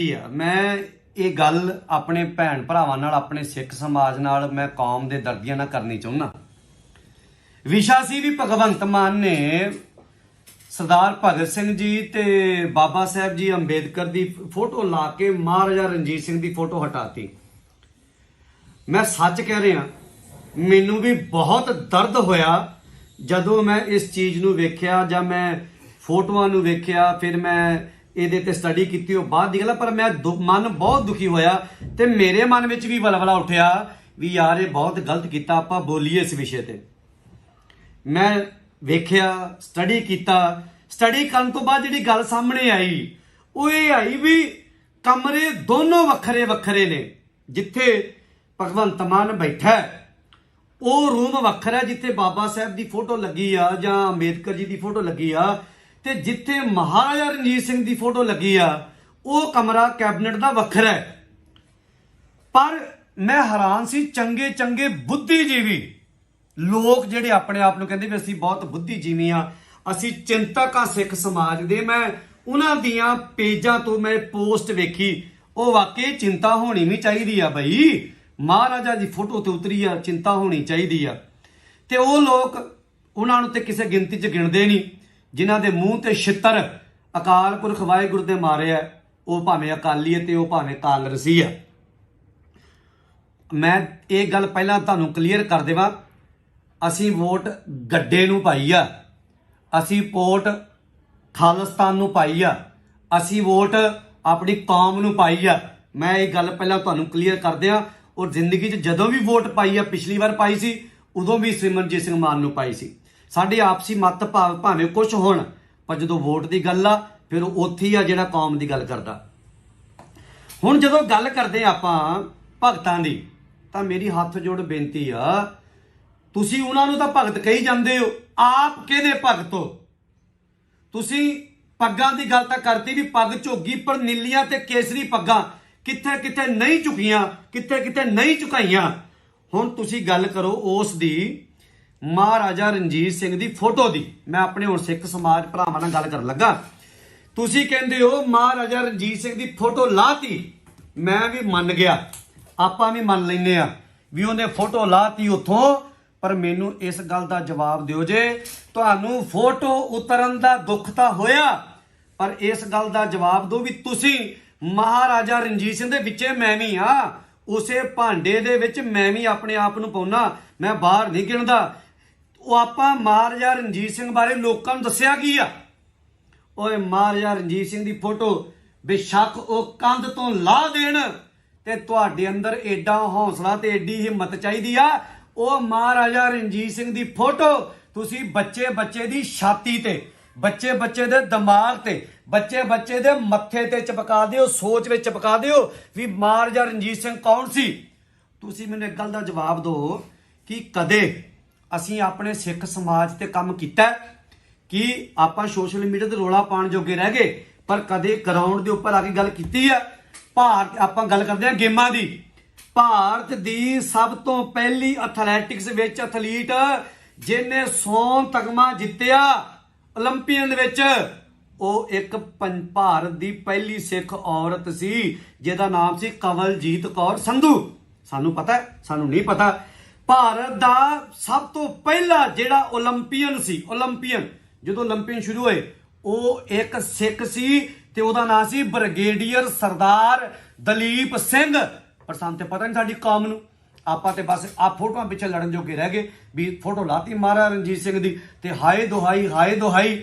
ਕੀ ਆ। ਮੈਂ ਇਹ ਗੱਲ ਆਪਣੇ ਭੈਣ ਭਰਾਵਾਂ ਨਾਲ, ਆਪਣੇ ਸਿੱਖ ਸਮਾਜ ਨਾਲ ਮੈਂ ਕੌਮ ਦੇ ਦਰਦੀਆਂ ਨਾਲ ਕਰਨੀ ਚਾਹੁੰਦਾ। ਵਿਸ਼ਾ ਸੀ ਵੀ ਭਗਵੰਤ ਮਾਨ ਨੇ ਸਰਦਾਰ ਭਗਤ ਸਿੰਘ ਜੀ ਤੇ ਬਾਬਾ ਸਾਹਿਬ ਜੀ ਅੰਬੇਦਕਰ ਦੀ ਫੋਟੋ ਲਾ ਕੇ ਮਹਾਰਾਜਾ ਰਣਜੀਤ ਸਿੰਘ ਦੀ ਫੋਟੋ ਹਟਾਤੀ। ਮੈਂ ਸੱਚ ਕਹਿ ਰਿਹਾ, ਮੈਨੂੰ ਵੀ ਬਹੁਤ ਦਰਦ ਹੋਇਆ ਜਦੋਂ ਮੈਂ ਇਸ ਚੀਜ਼ ਨੂੰ ਵੇਖਿਆ ਜਾਂ ਮੈਂ ਫੋਟੋਆਂ ਨੂੰ ਵੇਖਿਆ, ਫਿਰ ਮੈਂ ਇਹਦੇ ਤੇ ਸਟੱਡੀ ਕੀਤੀ ਉਹ ਬਾਅਦ ਦੀ ਗੱਲ ਆ, ਪਰ ਮੈਂ ਦੁ- ਮਨ ਬਹੁਤ ਦੁਖੀ ਹੋਇਆ ਤੇ ਮੇਰੇ ਮਨ ਵਿੱਚ ਵੀ ਬਲਬਲਾ ਉੱਠਿਆ ਵੀ ਯਾਰ ਇਹ ਬਹੁਤ ਗਲਤ ਕੀਤਾ ਆਪਾਂ ਬੋਲੀਏ ਇਸ ਵਿਸ਼ੇ ਤੇ। ਮੈਂ ਵੇਖਿਆ ਸਟੱਡੀ ਕੀਤਾ। ਸਟੱਡੀ ਕਰਨ ਤੋਂ ਬਾਅਦ ਜਿਹੜੀ ਗੱਲ ਸਾਹਮਣੇ ਆਈ ਉਹ ਇਹ ਆਈ ਵੀ ਕਮਰੇ ਦੋਨੋਂ ਵੱਖਰੇ ਵੱਖਰੇ ਨੇ। ਜਿੱਥੇ ਭਗਵੰਤ ਮਾਨ ਬੈਠਾ ਉਹ ਰੂਮ ਵੱਖਰਾ ਜਿੱਥੇ ਬਾਬਾ ਸਾਹਿਬ ਦੀ ਫੋਟੋ ਲੱਗੀ ਆ ਜਾਂ ਅੰਬੇਦਕਰ ਜੀ ਦੀ ਫੋਟੋ ਲੱਗੀ ਆ। ਤੇ ਜਿੱਥੇ ਮਹਾਰਾਜਾ ਰਣਜੀਤ ਸਿੰਘ ਦੀ ਫੋਟੋ ਲੱਗੀ ਆ, ਉਹ ਕਮਰਾ ਕੈਬਨਿਟ ਦਾ ਵੱਖਰਾ ਹੈ। ਪਰ ਮੈਂ ਹੈਰਾਨ ਸੀ, ਚੰਗੇ ਚੰਗੇ ਬੁੱਧੀਜੀਵੀ। ਲੋਕ ਜਿਹੜੇ ਆਪਣੇ ਆਪ ਨੂੰ ਕਹਿੰਦੇ ਵੀ ਅਸੀਂ ਬਹੁਤ ਬੁੱਧੀਜੀਵੀ ਆ, ਅਸੀਂ ਚਿੰਤਕ ਆ ਸਿੱਖ ਸਮਾਜ ਦੇ। ਮੈਂ ਉਹਨਾਂ ਦੀਆਂ ਪੇਜਾਂ ਤੋਂ ਮੈਂ ਪੋਸਟ ਵੇਖੀ, ਉਹ ਵਾਕਈ ਚਿੰਤਾ ਹੋਣੀ ਵੀ ਚਾਹੀਦੀ ਆ ਬਈ। ਮਹਾਰਾਜਾ ਦੀ ਫੋਟੋ ਤੇ ਉਤਰੀ ਆ, ਚਿੰਤਾ ਹੋਣੀ ਚਾਹੀਦੀ ਆ। ਤੇ ਉਹ ਲੋਕ ਉਹਨਾਂ ਨੂੰ ਤੇ ਕਿਸੇ ਗਿਣਤੀ 'ਚ ਗਿਣਦੇ ਨਹੀਂ। ਜਿਨ੍ਹਾਂ ਦੇ ਮੂੰਹ ਤੇ ਛਿੱਤਰ ਅਕਾਲ ਪੁਰਖ ਵਾਹਿਗੁਰੂ ਦੇ ਮਾਰੇ ਆ, ਉਹ ਭਾਵੇਂ ਅਕਾਲੀ ਹੈ ਤੇ ਉਹ ਭਾਵੇਂ ਕਾਂਗਰਸੀ ਆ। ਮੈਂ ਇਹ ਗੱਲ ਪਹਿਲਾਂ ਤੁਹਾਨੂੰ ਕਲੀਅਰ ਕਰ ਦੇਵਾਂ। ਅਸੀਂ ਵੋਟ ਗੱਡੇ ਨੂੰ ਪਾਈ ਆ। ਅਸੀਂ ਵੋਟ ਖਾਲਿਸਤਾਨ ਨੂੰ ਪਾਈ ਆ। ਅਸੀਂ ਵੋਟ ਆਪਣੀ ਕੌਮ ਨੂੰ ਪਾਈ ਆ। ਮੈਂ ਇਹ ਗੱਲ ਪਹਿਲਾਂ ਤੁਹਾਨੂੰ ਕਲੀਅਰ ਕਰ ਦਿਆਂ। ਔਰ ਜ਼ਿੰਦਗੀ 'ਚ ਜਦੋਂ ਵੀ ਵੋਟ ਪਾਈ ਆ, ਪਿਛਲੀ ਵਾਰ ਪਾਈ ਸੀ, ਉਦੋਂ ਵੀ ਸਿਮਰਨਜੀਤ ਸਿੰਘ ਮਾਨ ਨੂੰ ਪਾਈ ਸੀ। ਸਾਡੇ ਆਪਸੀ ਮਤ ਭਾਵ ਭਾਵੇਂ ਕੁਝ ਹੋਣ, ਪਰ ਜਦੋਂ ਵੋਟ ਦੀ ਗੱਲ ਆ, ਫਿਰ ਉਹ ਉੱਥੇ ਹੀ ਆ ਜਿਹੜਾ ਕੌਮ ਦੀ ਗੱਲ ਕਰਦਾ। ਹੁਣ ਜਦੋਂ ਗੱਲ ਕਰਦੇ ਹਾਂ ਆਪਾਂ ਭਗਤਾਂ ਦੀ, ਤਾਂ ਮੇਰੀ ਹੱਥ ਜੋੜ ਬੇਨਤੀ ਆ, ਤੁਸੀਂ ਉਹਨਾਂ ਨੂੰ ਤਾਂ ਭਗਤ ਕਹੀ ਜਾਂਦੇ ਹੋ, ਆਪ ਕਿਹਦੇ ਭਗਤ ਹੋ? ਤੁਸੀਂ ਪੱਗਾਂ ਦੀ ਗੱਲ ਤਾਂ ਕਰਤੀ ਵੀ ਪੱਗ ਝੋਗੀ, ਪਰ ਨੀਲੀਆਂ ਤੇ ਕੇਸਰੀ ਪੱਗਾਂ ਕਿੱਥੇ ਕਿੱਥੇ ਨਹੀਂ ਝੁਕੀਆਂ ਕਿੱਥੇ ਕਿੱਥੇ ਨਹੀਂ ਝੁਕਾਈਆਂ। ਹੁਣ ਤੁਸੀਂ ਗੱਲ ਕਰੋ ਉਸ ਦੀ ਮਹਾਰਾਜਾ ਰਣਜੀਤ ਸਿੰਘ ਦੀ ਫੋਟੋ ਦੀ। ਮੈਂ ਆਪਣੇ ਹੁਣ ਸਿੱਖ ਸਮਾਜ ਭਰਾਵਾਂ ਨਾਲ ਗੱਲ ਕਰਨ ਲੱਗਾ। ਤੁਸੀਂ ਕਹਿੰਦੇ ਹੋ ਮਹਾਰਾਜਾ ਰਣਜੀਤ ਸਿੰਘ ਦੀ ਫੋਟੋ ਲਾਤੀ। ਮੈਂ ਵੀ ਮੰਨ ਗਿਆ। ਆਪਾਂ ਵੀ ਮੰਨ ਲੈਨੇ ਆ ਵੀ ਉਹਨੇ ਫੋਟੋ ਲਾਤੀ ਉੱਥੋਂ। ਪਰ ਮੈਨੂੰ ਇਸ ਗੱਲ ਦਾ ਜਵਾਬ ਦਿਓ ਜੇ, ਤੁਹਾਨੂੰ ਫੋਟੋ ਉਤਰਨ ਦਾ ਦੁੱਖ ਤਾਂ ਹੋਇਆ। ਪਰ ਇਸ ਗੱਲ ਦਾ ਜਵਾਬ ਦਿਓ ਵੀ ਤੁਸੀਂ ਮਹਾਰਾਜਾ ਰਣਜੀਤ ਸਿੰਘ ਦੇ ਵਿੱਚੇ ਮੈਂ ਵੀ ਆ ਉਸੇ ਭਾਂਡੇ ਦੇ ਵਿੱਚ ਮੈਂ ਵੀ ਆਪਣੇ ਆਪ ਨੂੰ ਪਾਉਣਾ ਮੈਂ ਬਾਹਰ ਨਹੀਂ ਗਿਣਦਾ। ਉਹ ਆਪਾਂ ਮਹਾਰਾਜਾ ਰਣਜੀਤ ਸਿੰਘ ਬਾਰੇ ਲੋਕਾਂ ਨੂੰ ਦੱਸਿਆ ਕੀ ਆ? ਓਏ ਮਹਾਰਾਜਾ ਰਣਜੀਤ ਸਿੰਘ ਦੀ ਫੋਟੋ ਬੇਸ਼ੱਕ ਉਹ ਕੰਧ ਤੋਂ ਲਾਹ ਦੇਣ ਤੇ ਤੁਹਾਡੇ ਅੰਦਰ ਐਡਾ ਹੌਸਲਾ ਤੇ ਐਡੀ ਹਿੰਮਤ ਚਾਹੀਦੀ ਆ। ਉਹ ਮਹਾਰਾਜਾ ਰਣਜੀਤ ਸਿੰਘ ਦੀ ਫੋਟੋ ਤੁਸੀਂ ਬੱਚੇ ਬੱਚੇ ਦੀ ਛਾਤੀ ਤੇ ਬੱਚੇ ਬੱਚੇ ਦੇ ਦਿਮਾਗ ਤੇ ਬੱਚੇ ਬੱਚੇ ਦੇ ਮੱਥੇ ਤੇ ਚਪਕਾ ਦਿਓ, ਸੋਚ ਵਿੱਚ ਚਪਕਾ ਦਿਓ ਵੀ ਮਹਾਰਾਜਾ ਰਣਜੀਤ ਸਿੰਘ ਕੌਣ ਸੀ? ਤੁਸੀਂ ਮੈਨੂੰ ਇੱਕ ਗੱਲ ਦਾ ਜਵਾਬ ਦਿਓ ਕਿ ਕਦੇ ਅਸੀਂ ਆਪਣੇ ਸਿੱਖ ਸਮਾਜ ਤੇ ਕੰਮ ਕੀਤਾ ਕਿ ਆਪਾਂ ਸੋਸ਼ਲ ਮੀਡੀਆ ਤੇ ਰੋਲਾ ਪਾਣ ਜੋਗੇ ਰਹਿ ਗਏ, ਪਰ ਕਦੇ ਗਰਾਊਂਡ ਦੇ ਉੱਪਰ ਆ ਕੇ ਗੱਲ ਕੀਤੀ ਹੈ। ਭਾਰਤ, ਆਪਾਂ ਗੱਲ ਕਰਦੇ ਆ ਗੇਮਾਂ ਦੀ। ਭਾਰਤ ਦੀ ਸਭ ਤੋਂ ਪਹਿਲੀ ਐਥਲੈਟਿਕਸ ਵਿੱਚ ਐਥਲੀਟ ਜਿਹਨੇ ਸੋਨ ਤਗਮਾ ਜਿੱਤਿਆ 올림픽ਨ ਦੇ ਵਿੱਚ, ਉਹ ਇੱਕ ਭਾਰਤ ਦੀ ਪਹਿਲੀ ਸਿੱਖ ਔਰਤ ਸੀ, ਜਿਹਦਾ ਨਾਮ ਸੀ ਕਵਲਜੀਤ ਕੌਰ ਸੰਧੂ। ਸਾਨੂੰ ਪਤਾ ਸਾਨੂੰ ਨਹੀਂ ਪਤਾ। ਭਾਰਤ ਦਾ ਸਭ ਤੋਂ ਪਹਿਲਾ ਜਿਹੜਾ 올림픽ੀਅਨ ਸੀ, 올림픽ੀਅਨ ਜਦੋਂ 올림픽ੀਅਨ ਸ਼ੁਰੂ ਹੋਏ, ਉਹ ਇੱਕ ਸਿੱਖ ਸੀ ਤੇ ਉਹਦਾ ਨਾਮ ਸੀ ਬ੍ਰਿਗੇਡੀਅਰ ਸਰਦਾਰ ਦਲੀਪ ਸਿੰਘ। ਪਰ ਸਾਨੂੰ ਤੇ ਪਤਾ ਨਹੀਂ ਸਾਡੀ ਕੌਮ ਨੂੰ। ਆਪਾਂ ਤੇ ਬਸ ਆ ਫੋਟੋਆਂ ਪਿੱਛੇ ਲੜਨ ਜੋਗੇ ਰਹਿ ਗਏ ਵੀ ਫੋਟੋ ਲਾਤੀ ਮਹਾਰਾਜਾ ਰਣਜੀਤ ਸਿੰਘ ਦੀ ਤੇ ਹਾਏ ਦੁਹਾਈ ਹਾਏ ਦੁਹਾਈ।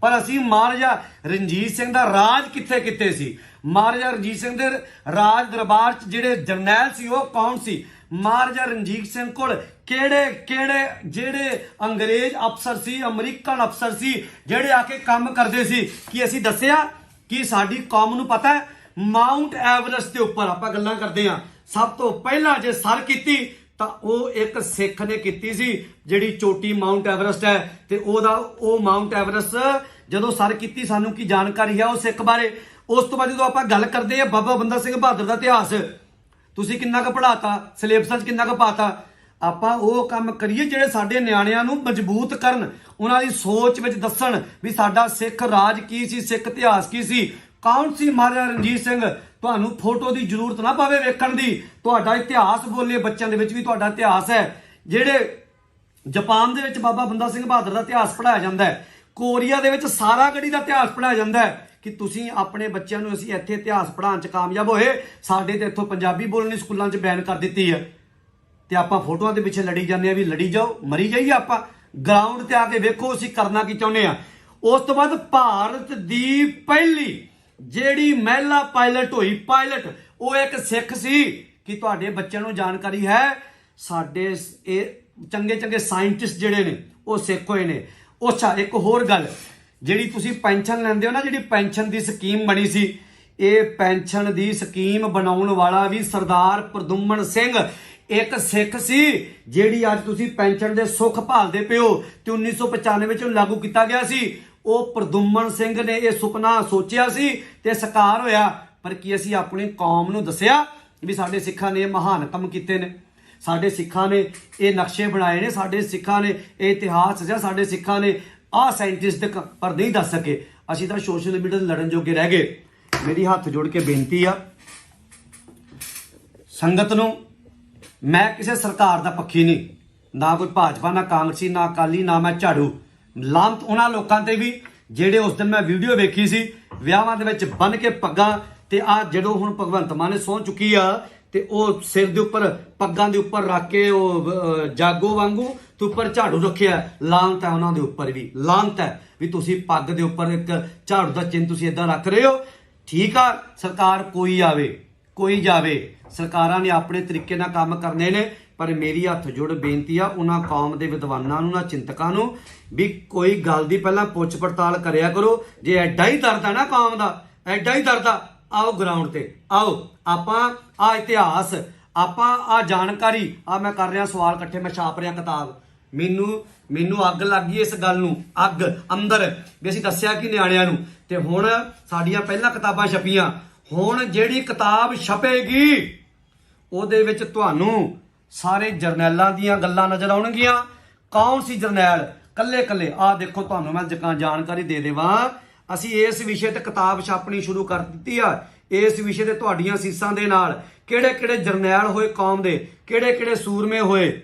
ਪਰ ਅਸੀਂ ਮਹਾਰਾਜਾ ਰਣਜੀਤ ਸਿੰਘ ਦਾ ਰਾਜ ਕਿੱਥੇ ਕਿੱਥੇ ਸੀ? ਮਹਾਰਾਜਾ ਰਣਜੀਤ ਸਿੰਘ ਦੇ ਰਾਜ ਦਰਬਾਰ 'ਚ ਜਿਹੜੇ ਜਰਨੈਲ ਸੀ, ਉਹ ਕੌਣ ਸੀ? ਮਹਾਰਾਜਾ ਰਣਜੀਤ ਸਿੰਘ ਕੋਲ ਕਿਹੜੇ ਕਿਹੜੇ, ਜਿਹੜੇ ਅੰਗਰੇਜ਼ ਅਫਸਰ ਸੀ, ਅਮਰੀਕਨ ਅਫਸਰ ਸੀ, ਜਿਹੜੇ ਆ ਕੇ ਕੰਮ ਕਰਦੇ ਸੀ, ਕਿ ਅਸੀਂ ਦੱਸਿਆ? ਕਿ ਸਾਡੀ ਕੌਮ ਨੂੰ ਪਤਾ ਹੈ? ਮਾਊਂਟ ਐਵਰੈਸਟ ਦੇ ਉੱਪਰ ਆਪਾਂ ਗੱਲਾਂ ਕਰਦੇ ਹਾਂ। ਸਭ ਤੋਂ ਪਹਿਲਾਂ ਜੇ ਸਰ ਕੀਤੀ, ਤਾਂ ਉਹ ਇੱਕ ਸਿੱਖ ਨੇ ਕੀਤੀ ਸੀ, ਜਿਹੜੀ ਚੋਟੀ ਮਾਊਂਟ ਐਵਰੈਸਟ ਹੈ, ਤੇ ਉਹਦਾ, ਉਹ ਮਾਊਂਟ ਐਵਰੈਸਟ, ਜਦੋਂ ਸਰ ਕੀਤੀ, ਸਾਨੂੰ ਕੀ ਜਾਣਕਾਰੀ ਹੈ ਉਹ ਸਿੱਖ ਬਾਰੇ? ਉਸ ਤੋਂ ਬਾਅਦ ਜਦੋਂ ਆਪਾਂ ਗੱਲ ਕਰਦੇ ਆ ਬਾਬਾ ਬੰਦਾ ਸਿੰਘ ਬਹਾਦਰ ਦਾ ਇਤਿਹਾਸ ਤੁਸੀਂ ਕਿੰਨਾ ਕੁ ਪੜਾਤਾ ਸਿਲੇਬਸਾਂ 'ਚ ਕਿੰਨਾ ਕੁ ਪਾਤਾ? ਆਪਾਂ ਉਹ ਕੰਮ ਕਰੀਏ ਜਿਹੜੇ ਸਾਡੇ ਨਿਆਣਿਆਂ ਨੂੰ ਮਜ਼ਬੂਤ ਕਰਨ, ਉਹਨਾਂ ਦੀ ਸੋਚ ਵਿੱਚ ਦੱਸਣ ਵੀ ਸਾਡਾ ਸਿੱਖ ਰਾਜ ਕੀ ਸੀ, ਸਿੱਖ ਇਤਿਹਾਸ ਕੀ ਸੀ। ਕੌਣ ਸੀ ਮਹਾਰਾਜਾ ਰਣਜੀਤ ਸਿੰਘ? ਤੁਹਾਨੂੰ ਫੋਟੋ ਦੀ ਜ਼ਰੂਰਤ ਨਾ ਪਵੇ ਵੇਖਣ ਦੀ। ਤੁਹਾਡਾ ਇਤਿਹਾਸ ਬੋਲੇ ਬੱਚਿਆਂ ਦੇ ਵਿੱਚ ਵੀ ਤੁਹਾਡਾ ਇਤਿਹਾਸ ਹੈ। ਜਿਹੜੇ ਜਾਪਾਨ ਦੇ ਵਿੱਚ ਬਾਬਾ ਬੰਦਾ ਸਿੰਘ ਬਹਾਦਰ ਦਾ ਇਤਿਹਾਸ ਪੜਾਇਆ ਜਾਂਦਾ ਹੈ। ਕੋਰੀਆ ਦੇ ਵਿੱਚ ਸਾਰਾਗੜੀ ਦਾ ਇਤਿਹਾਸ ਪੜਾਇਆ ਜਾਂਦਾ ਹੈ। ਕਿ ਤੁਸੀਂ ਆਪਣੇ ਬੱਚਿਆਂ ਨੂੰ ਅਸੀਂ ਇੱਥੇ ਇਤਿਹਾਸ ਪੜ੍ਹਾਉਣ 'ਚ ਕਾਮਯਾਬ ਹੋਏ, ਸਾਡੇ ਤੇ ਇੱਥੋਂ ਪੰਜਾਬੀ ਬੋਲਣੀ ਸਕੂਲਾਂ 'ਚ ਬੈਨ ਕਰ ਦਿੱਤੀ ਹੈ। ਤੇ ਆਪਾਂ ਫੋਟੋਆਂ ਦੇ ਪਿੱਛੇ ਲੜੀ ਜਾਂਦੇ ਆ ਵੀ ਲੜੀ ਜਾਓ, ਮਰੀ ਜਾਈਏ ਆਪਾਂ। ਗਰਾਊਂਡ ਤੇ ਆ ਕੇ ਵੇਖੋ ਅਸੀਂ ਕਰਨਾ ਕੀ ਚਾਹੁੰਦੇ ਆ ਉਸ ਤੋਂ ਬਾਅਦ ਭਾਰਤ ਦੀ ਪਹਿਲੀ ਜਿਹੜੀ ਮਹਿਲਾ ਪਾਇਲਟ ਹੋਈ, ਪਾਇਲਟ, ਉਹ ਇੱਕ ਸਿੱਖ ਸੀ। ਕਿ ਤੁਹਾਡੇ ਬੱਚਿਆਂ ਨੂੰ ਜਾਣਕਾਰੀ ਹੈ? ਸਾਡੇ ਇਹ ਚੰਗੇ ਚੰਗੇ ਸਾਇੰਟਿਸਟ ਜਿਹੜੇ ਨੇ, ਉਹ ਸਿੱਖ ਹੋਏ ਨੇ। ਅੱਛਾ, ਇੱਕ ਹੋਰ ਗੱਲ ਜਿਹੜੀ ਤੁਸੀਂ ਪੈਨਸ਼ਨ ਲੈਂਦੇ ਹੋ ਨਾ, ਜਿਹੜੀ ਪੈਨਸ਼ਨ ਦੀ ਸਕੀਮ ਬਣੀ ਸੀ, ਇਹ ਪੈਨਸ਼ਨ ਦੀ ਸਕੀਮ ਬਣਾਉਣ ਵਾਲਾ ਵੀ ਸਰਦਾਰ ਪ੍ਰਦੁਮਨ ਸਿੰਘ। ਇੱਕ ਸਿੱਖ ਸੀ, ਜਿਹੜੀ ਅੱਜ ਤੁਸੀਂ ਪੈਨਸ਼ਨ ਦੇ ਸੁੱਖ ਭਾਲਦੇ ਪਿਓ ਤੇ 1995 ਵਿੱਚ ਉਹਨੂੰ ਲਾਗੂ ਕੀਤਾ ਗਿਆ ਸੀ। ਉਹ ਪ੍ਰਦੁਮਨ ਸਿੰਘ ਨੇ ਇਹ ਸੁਪਨਾ ਸੋਚਿਆ ਸੀ ਤੇ ਸਕਾਰ ਹੋਇਆ। ਪਰ ਕੀ ਅਸੀਂ ਆਪਣੀ ਕੌਮ ਨੂੰ ਦੱਸਿਆ ਵੀ ਸਾਡੇ ਸਿੱਖਾਂ ਨੇ ਇਹ ਮਹਾਨ ਕੰਮ ਕੀਤੇ ਨੇ? ਸਾਡੇ ਸਿੱਖਾਂ ਨੇ ਇਹ ਨਕਸ਼ੇ ਬਣਾਏ ਨੇ, ਸਾਡੇ ਸਿੱਖਾਂ ਨੇ ਇਹ ਇਤਿਹਾਸ ਜਾਂ ਸਾਡੇ ਸਿੱਖਾਂ ਨੇ ਆਹ ਸਾਇੰਟਿਸਟ ਪਰ ਨਹੀਂ ਦੱਸ ਸਕੇ। ਅਸੀਂ ਤਾਂ ਸੋਸ਼ਲ ਮੀਡੀਆ ਤੇ ਲੜਨ ਜੋਗੇ ਰਹਿ ਗਏ। ਮੇਰੀ ਹੱਥ ਜੋੜ ਕੇ ਬੇਨਤੀ ਆ, ਸੰਗਤ ਨੂੰ, ਮੈਂ ਕਿਸੇ ਸਰਕਾਰ ਦਾ ਪੱਖੀ ਨਹੀਂ। ਨਾ ਕੋਈ ਭਾਜਪਾ, ਨਾ ਕਾਂਗਰਸੀ, ਨਾ ਅਕਾਲੀ, ਨਾ ਮੈਂ ਝਾੜੂ। ਲਾਂਤ ਉਹਨਾਂ ਲੋਕਾਂ ਤੇ ਵੀ, ਜਿਹੜੇ ਉਸ ਦਿਨ ਮੈਂ ਵੀਡੀਓ ਵੇਖੀ ਸੀ, ਵਿਆਹਾਂ ਦੇ ਵਿੱਚ ਬੰਨ ਕੇ ਪੱਗਾਂ ਤੇ ਆ ਜਦੋਂ ਹੁਣ ਭਗਵੰਤ ਮਾਨ ਨੇ ਸਹੁੰ ਚੁੱਕੀ ਆ, ਤੇ ਉਹ ਸਿਰ ਦੇ ਉੱਪਰ, ਪੱਗਾਂ ਦੇ ਉੱਪਰ ਰੱਖ ਕੇ ਉਹ ਜਾਗੋ ਵਾਂਗੂ ਤੇ ਉੱਪਰ ਝਾੜੂ ਰੱਖਿਆ ਲਾਂਤ ਹੈ ਉਹਨਾਂ ਦੇ ਉੱਪਰ ਵੀ ਲਾਂਤ ਹੈ ਵੀ ਤੁਸੀਂ ਪੱਗ ਦੇ ਉੱਪਰ ਇੱਕ ਝਾੜੂ ਦਾ ਚਿੰਨ ਤੁਸੀਂ ਇਦਾਂ ਰੱਖ ਰਹੇ ਹੋ। ਠੀਕ ਆ, ਸਰਕਾਰ ਕੋਈ ਆਵੇ, ਕੋਈ ਜਾਵੇ, ਸਰਕਾਰਾਂ ਨੇ ਆਪਣੇ ਤਰੀਕੇ ਨਾਲ ਕੰਮ ਕਰਨੇ ਨੇ, ਪਰ ਮੇਰੀ ਹੱਥ ਜੋੜ ਬੇਨਤੀ ਆ, ਉਹਨਾਂ ਕੌਮ ਦੇ ਵਿਦਵਾਨਾਂ ਨੂੰ ਨਾ ਚਿੰਤਕਾਂ ਨੂੰ ਵੀ ਕੋਈ ਗੱਲ ਦੀ ਪਹਿਲਾਂ ਪੁੱਛ ਪੜਤਾਲ ਕਰਿਆ ਕਰੋ। ਜੇ ਐਡਾ ਹੀ ਦਰਦ ਆ ਨਾ ਕੌਮ ਦਾ ਐਡਾ ਹੀ ਦਰਦ ਆ, ਆਓ ਗਰਾਊਂਡ ਤੇ, ਆਓ, ਆਪਾਂ ਆ ਇਤਿਹਾਸ, ਆਪਾਂ ਆ ਜਾਣਕਾਰੀ, ਆ ਮੈਂ ਕਰ ਰਿਹਾ ਸਵਾਲ ਇਕੱਠੇ, ਮੈਂ ਛਾਪ ਰਿਹਾ ਕਿਤਾਬ। ਮੈਨੂੰ ਮੈਨੂੰ ਅੱਗ ਲੱਗ ਗਈ ਇਸ ਗੱਲ ਨੂੰ। ਅੱਗ, ਅੰਦਰ। ਵੀ ਅਸੀਂ ਦੱਸਿਆ ਕਿ ਨਿਆਣਿਆਂ ਨੂੰ। ਤੇ ਹੁਣ ਸਾਡੀਆਂ ਪਹਿਲਾਂ ਕਿਤਾਬਾਂ ਛਪੀਆਂ। ਹੁਣ ਜਿਹੜੀ ਕਿਤਾਬ ਛਪੇਗੀ, ਉਹਦੇ ਵਿੱਚ ਤੁਹਾਨੂੰ ਸਾਰੇ ਜਰਨੈਲਾਂ ਦੀਆਂ ਗੱਲਾਂ ਨਜ਼ਰ ਆਉਣਗੀਆਂ। ਕੌਣ ਸੀ ਜਰਨੈਲ? ਕੱਲੇ ਕੱਲੇ ਆ ਦੇਖੋ, ਤੁਹਾਨੂੰ ਮੈਂ ਜਕਾਂ ਜਾਣਕਾਰੀ ਦੇ ਦੇਵਾਂ। ਅਸੀਂ ਇਸ ਵਿਸ਼ੇ ਤੇ ਕਿਤਾਬ ਛਾਪਣੀ ਸ਼ੁਰੂ ਕਰ ਦਿੱਤੀ ਆ। ਇਸ ਵਿਸ਼ੇ ਤੇ ਤੁਹਾਡੀਆਂ ਸੀਸਾਂ ਦੇ ਨਾਲ ਕਿਹੜੇ ਕਿਹੜੇ ਜਰਨੈਲ ਹੋਏ ਕੌਮ ਦੇ? ਕਿਹੜੇ ਕਿਹੜੇ ਸੂਰਮੇ ਹੋਏ?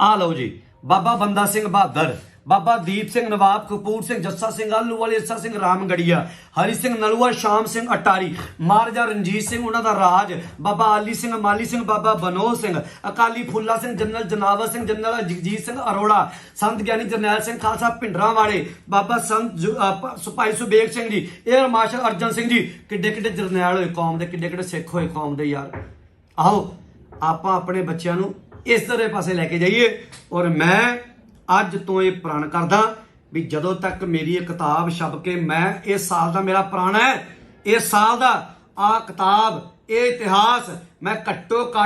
ਆ ਲਓ ਜੀ, ਬਾਬਾ ਬੰਦਾ ਸਿੰਘ ਬਹਾਦਰ, ਬਾਬਾ ਦੀਪ ਸਿੰਘ ਨਵਾਬ, ਕਪੂਰ ਸਿੰਘ, ਜੱਸਾ ਸਿੰਘ ਆਲੂ ਵਾਲੇ, ਜੱਸਾ ਸਿੰਘ ਰਾਮਗੜੀਆ, ਹਰੀ ਸਿੰਘ ਨਲੂਆ, ਸ਼ਾਮ ਸਿੰਘ ਅਟਾਰੀ ਮਹਾਰਾਜਾ ਰਣਜੀਤ ਸਿੰਘ, ਉਹਨਾਂ ਦਾ ਰਾਜ, ਬਾਬਾ ਆਲੀ ਸਿੰਘ, ਮਾਲੀ ਸਿੰਘ, ਬਾਬਾ ਬਨੋਦ ਸਿੰਘ, ਅਕਾਲੀ ਫੁੱਲਾ ਸਿੰਘ, ਜਨਰਲ ਜਨਾਵਰ ਸਿੰਘ, ਜਨਰਲ ਜਗਜੀਤ ਸਿੰਘ ਅਰੋੜਾ, ਸੰਤ ਗਿਆਨੀ ਜਰਨੈਲ ਸਿੰਘ ਖਾਲਸਾ ਪਿੰਡਰਾਂ ਵਾਲੇ ਬਾਬਾ ਸੰਤ ਜੁ- ਸੁਭਾਈ ਸੁਬੇਗ ਸਿੰਘ ਜੀ 에ਅਰ ਮਾਰਸ਼ਲ ਅਰਜਨ ਸਿੰਘ ਜੀ, ਕਿੱਡੇ ਕਿੱਡੇ ਜਰਨੈਲ ਹੋਏ ਕੌਮ ਦੇ, ਕਿੱਡੇ ਕਿੱਡੇ ਸਿੱਖ ਹੋਏ ਕੌਮ ਦੇ ਯਾਰ। ਆਓ, ਆਪਾਂ ਆਪਣੇ ਬੱਚਿਆਂ ਨੂੰ ਇਸ ਤਰ੍ਹਾਂ ਪਾਸੇ ਲੈ ਕੇ ਜਾਈਏ। ਔਰ ਮੈਂ ਅੱਜ ਤੋਂ ਇਹ ਪ੍ਰਣ ਕਰਦਾ ਵੀ ਜਦੋਂ ਤੱਕ ਮੇਰੀ ਇਹ ਕਿਤਾਬ ਛਪ ਕੇ ਮੈਂ ਇਸ ਸਾਲ ਦਾ ਮੇਰਾ ਪ੍ਰਣ ਹੈ, ਇਸ ਸਾਲ ਦਾ ਆ ਕਿਤਾਬ, ਇਹ ਇਤਿਹਾਸ ਮੈਂ ਘੱਟੋ ਘੱਟ